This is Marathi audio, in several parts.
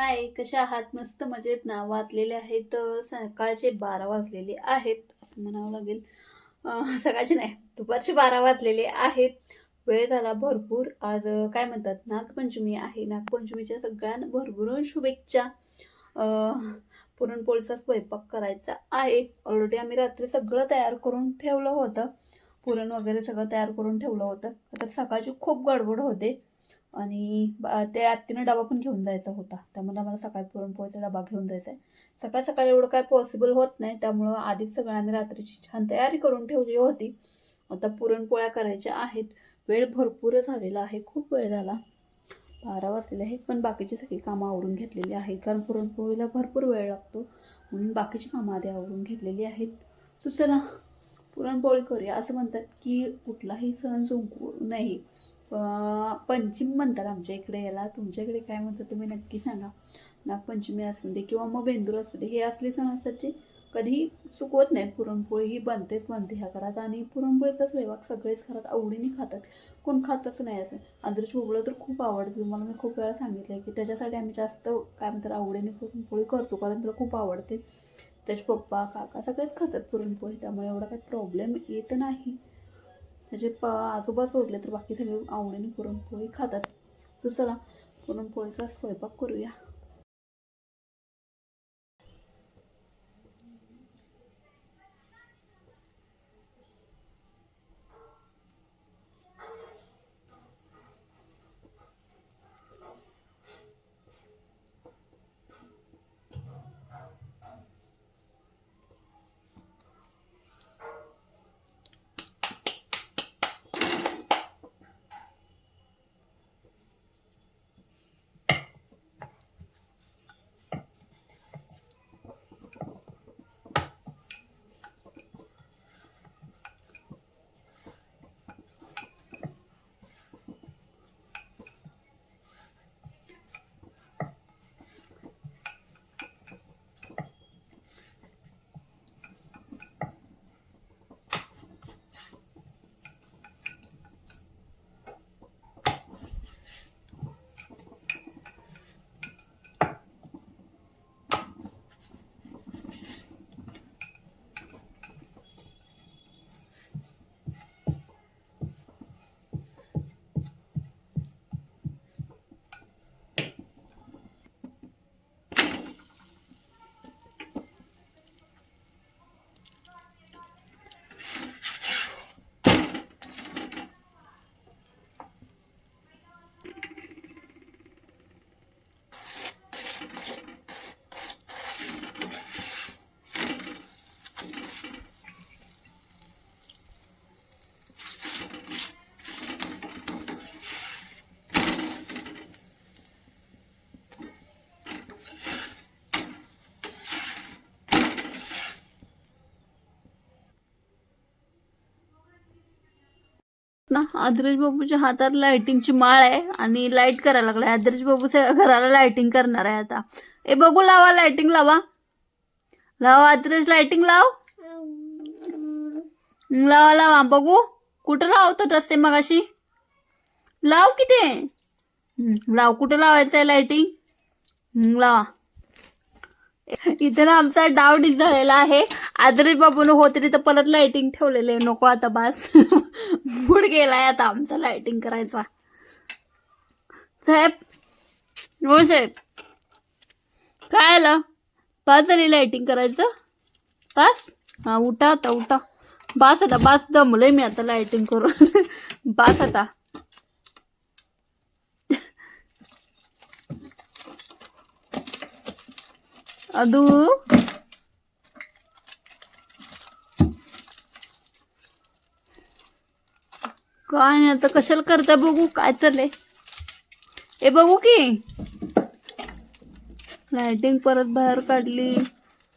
हाय कशा आहात? मस्त मजेत ना? वाचलेले आहेत सकाळचे बारा वाजलेले आहेत असं म्हणावं लागेल. सकाळचे नाही दुपारचे बारा वाजलेले आहेत. वेळ झाला भरपूर. आज काय म्हणतात? नागपंचमी आहे. नागपंचमीच्या सगळ्यांना भरभरून शुभेच्छा. पुरणपोळीचा स्वयंपाक करायचा आहे. ऑलरेडी आम्ही रात्री सगळं तयार करून ठेवलं होतं. पुरण वगैरे सगळं तयार करून ठेवलं होतं. तर सकाळची खूप गडबड होते. आणि बा- ते आत्तीनं डबा पण घेऊन जायचा होता. त्यामुळे आम्हाला सकाळी पुरणपोळीचा डबा घेऊन जायचा आहे सकाळ सकाळी एवढं काय पॉसिबल होत नाही. त्यामुळं आधीच सगळ्यांनी रात्रीची छान तयारी करून ठेवली होती. आता पुरणपोळ्या करायच्या आहेत. वेळ भरपूर झालेला आहे. खूप वेळ झाला. बारा वाजलेले आहे पण बाकीची सगळी कामं आवरून घेतलेली आहेत. कारण पुरणपोळीला भरपूर वेळ लागतो. म्हणून बाकीची कामं आधी आवरून घेतलेली आहेत. सुचना पुरणपोळी करूया. असं म्हणतात की कुठलाही सण चुकू नाही. पंचिम म्हणतात आमच्या इकडे याला. तुमच्याकडे काय म्हणतात तुम्ही नक्की सांगा. नागपंचमी असू दे किंवा मग बेंदूर असू दे हे असले सण असतात जे कधीही चुकवत नाहीत पुरणपोळी ही बनतेच बनते ह्या घरात आणि पुरणपोळीचा स्वयंपाक सगळेच घरात आवडीने खातात. कोण खातच नाही असं. आदर्श भोगलं तर खूप आवडतं तुम्हाला मी खूप वेळा सांगितलं आहे की त्याच्यासाठी आम्ही जास्त काय म्हणतात आवडीने पुरणपोळी करतो कारण त्याला खूप आवडते. त्याचे पप्पा काका सगळेच खातात पुरणपोळी त्यामुळे एवढा काही प्रॉब्लेम येत नाही. त्याचे प आजोबा सोडले तर बाकी सगळे आवडीने पुरणपोळी खातात. तर चला पुरणपोळीचा स्वयंपाक करूया. ना? आदरेश बाबूच्या हातात लाइटिंगची माळ आहे आणि लाइट करायला लागलाय. आदरेश बाबू घराला लाइटिंग करणार आहे आता. ए बघू लावा लाइटिंग लावा. लावा आदरेश लाइटिंग लाव. लावा लावा बघू. कुठं लावतो रस्ते मगाशी? लाव किती? लाव. कुठं लावायचं आहे लाइटिंग लावा. इथे ना आमचा डाव झालेला आहे. आदरी बाबून होते तिथं परत लाइटिंग ठेवलेले. नको आता बास. मूड गेलाय आता आमचा लाइटिंग करायचा. साहेब हो साहेब. काय आलं? पाच झाली लाइटिंग करायचं. पास हा उठा आता उठा. बास आता बास दमलंय मी आता लाइटिंग करून. बास आता. अदू काय नाही आता कशाला करता बघू काय चाललंय? हे बघू की. लायटिंग परत बाहेर काढली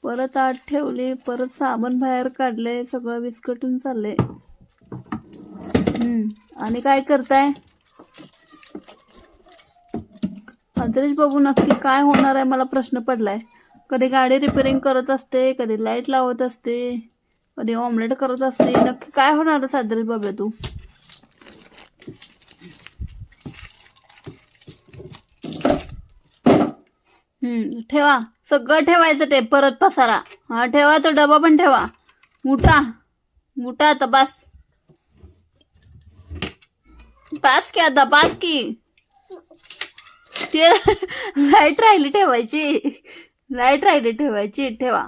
परत आत ठेवली परत साबण बाहेर काढले सगळं विस्कटून चाललंय. हम्म आणि काय करताय? अद्रेश बाबू नक्की काय होणार आहे मला प्रश्न पडलाय. कधी गाडी रिपेरिंग करत असते कधी लाइट लावत असते कधी ऑमलेट करत असते. नक्की काय होणार आहे अद्रेश बाबा तू? हम्म ठेवा. सगळं ठेवायचं ते. परत पसारा. हा ठेवा तो डबा पण ठेवा. मोठा. मोठा आता बास. बास की आता बास की. ते लाइट राहिली ठेवायची. लाइट राहिली ठेवायची ठेवा.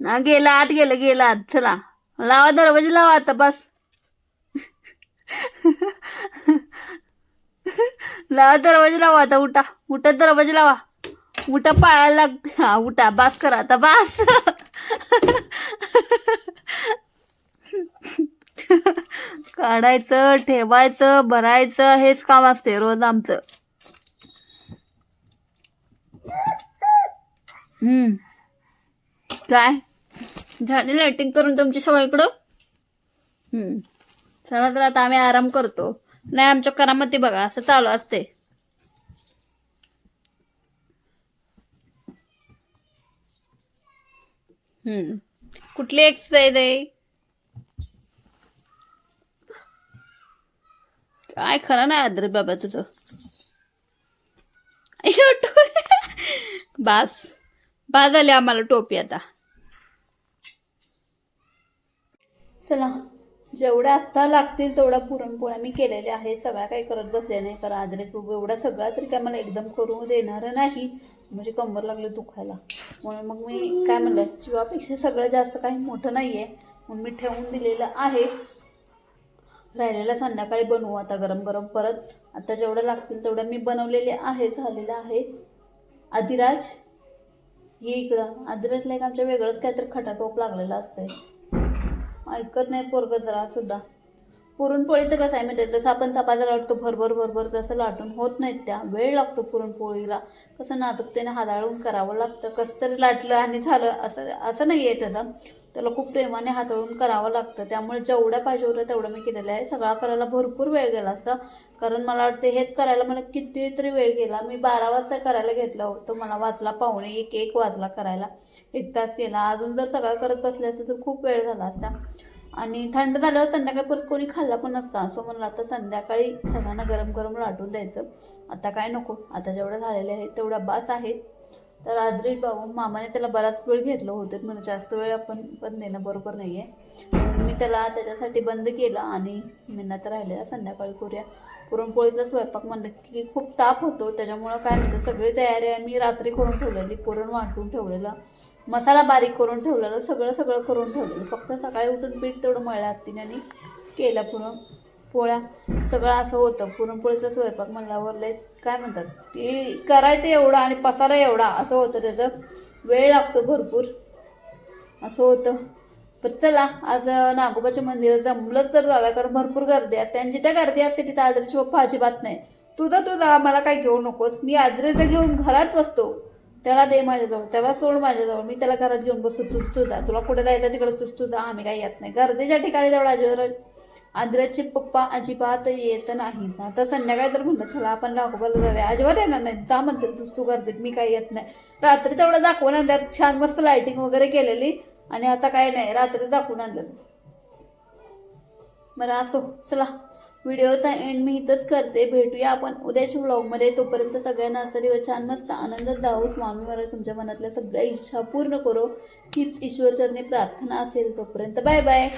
ना गेला आत गेलं गेला आत. चला. लावा दरवाजा लावा आता बस. लावा दरवाजा लावा आता उठा. उठा दरवाजा लावा. उठा पायाला लाग. हा उठा. बास करा आता बास. काढायचं ठेवायचं भरायचं हेच काम असते रोज आमचं. काय? झाली लाइटिंग करून तुमची सगळीकडं चला तर आता आम्ही आराम करतो. नाही आमच्या करामती बघा असं चालू असते हम्म. कुठली एक्सरसाइज आहे? काय खरं नाही आदर बाबा तुझं. बास. बास झाली आम्हाला टोपी आता. चला जेवढ्या आत्ता लागतील तेवढ्या पुरणपोळ्या मी केलेल्या आहे सगळ्या काही करत बसले नाही कारण आदरे तू एवढा सगळा तरी काय मला एकदम करू देणार नाही. म्हणजे कंबर लागले दुखायला. म्हणून मग मी काय म्हणलं जीवापेक्षा सगळं जास्त काही मोठं नाही आहे म्हणून मी ठेवून दिलेलं आहे. राहिलेला संध्याकाळी बनवू आता गरम गरम परत. आता जेवढं लागतील तेवढं मी बनवलेले आहे झालेलं आहे. आदिराज ये इकडं. आदिराजला एक आमच्या वेगळंच काहीतरी खटाटोप लागलेलं असतंय. ऐकत नाही पोरग जरा सुद्धा. पुरणपोळीचं कसं आहे माहिती आहे जसं आपण चपात्या लाटतो भरभर भरभर तसं लाटून होत नाहीत त्या. वेळ लागतो पुरणपोळीला. कसं नाजूकतेने हाताळून करावं लागतं. कसं तरी लाटलं आणि झालं. असं असं नाही आहे त्याचं. त्याला खूप प्रेमाने हाताळून करावं लागतं. त्यामुळे जेवढं पाहिजे होतं तेवढं मी केलेलं आहे. सगळा करायला भरपूर वेळ गेला असता कारण मला वाटतं हेच करायला मला कितीतरी वेळ गेला. मी बारा वाजता करायला घेतलं होतं. मला वाजला पाहुणे एक एक वाजला करायला. एक तास गेला. अजून जर सगळं करत बसले असते तर खूप वेळ झाला असता. आणि थंड झाल्यावर संध्याकाळी परत कोणी खाल्ला पण नसता. असं म्हणलं आता संध्याकाळी सगळ्यांना गरम गरम लाटून द्यायचं. आता काय नको. आता जेवढं झालेलं आहे तेवढा बास आहे. तर आदरीत भाऊ मामाने त्याला बराच वेळ घेतलं होतं. म्हणजे जास्त वेळ आपण पण देणं बरोबर नाही आहे मी त्याला त्याच्यासाठी बंद केलं आणि मी तर राहिलेला संध्याकाळी करूया. पुरणपोळीचा स्वयंपाक म्हणलं की खूप ताप होतो. त्याच्यामुळं काय म्हणतं सगळी तयारी आहे मी रात्री करून ठेवलेली. पुरण वाटून ठेवलेलं. मसाला बारीक करून ठेवलेलं. सगळं सगळं करून ठेवलेलं. फक्त सकाळी उठून पीठ तेवढं मळल्या हत्तीने आणि केलं पुरण. पोळ्या सगळं असं होतं. पुरणपोळीचा स्वयंपाक म्हणल्यावर लय काय म्हणतात ती करायचं एवढं आणि पसारा एवढा असं होतं त्याचं. वेळ लागतो भरपूर. असं होतं. पण चला आज नागोबाच्या मंदिरात जमलंच तर जाऊया कारण भरपूर गर्दी असते. आणि जिथे गर्दी असते तिथे आदरची पप्पा अजिबात नाही. तुझं तुझा मला काय घेऊ नकोस. मी आदरीला घेऊन घरात बसतो. त्याला दे माझ्याजवळ. त्याला सोड माझ्याजवळ. मी त्याला घरात घेऊन बसतो. तूच तुझा. तुला कुठे जायचं तिकडे? तूच तुझा. आम्ही काही येत नाही. गर्दीच्या ठिकाणी तेवढा अजिबात आंध्राचे पप्पा अजिबात येत नाही आता संध्याकाळी तर म्हणलं चला आपण नागोबाला जाऊया. अजिबात येणार नाही जा म्हणते तूच तू करते मी काही येत नाही. रात्री तेवढं दाखवून आणल्यात. छान मस्त लाइटिंग वगैरे केलेली. आणि आता काय नाही रात्री दाखवून आणलं बरं असो चला व्हिडिओचा एंड मी इथंच करते. भेटूया आपण उद्याच्या व्लॉगमध्ये तोपर्यंत सगळ्यांना असं दिवस छान मस्त आनंदात जाऊ स्वामी महाराज तुमच्या मनातल्या सगळ्या इच्छा पूर्ण करो. हीच ईश्वरचरणी प्रार्थना असेल तोपर्यंत. Bye bye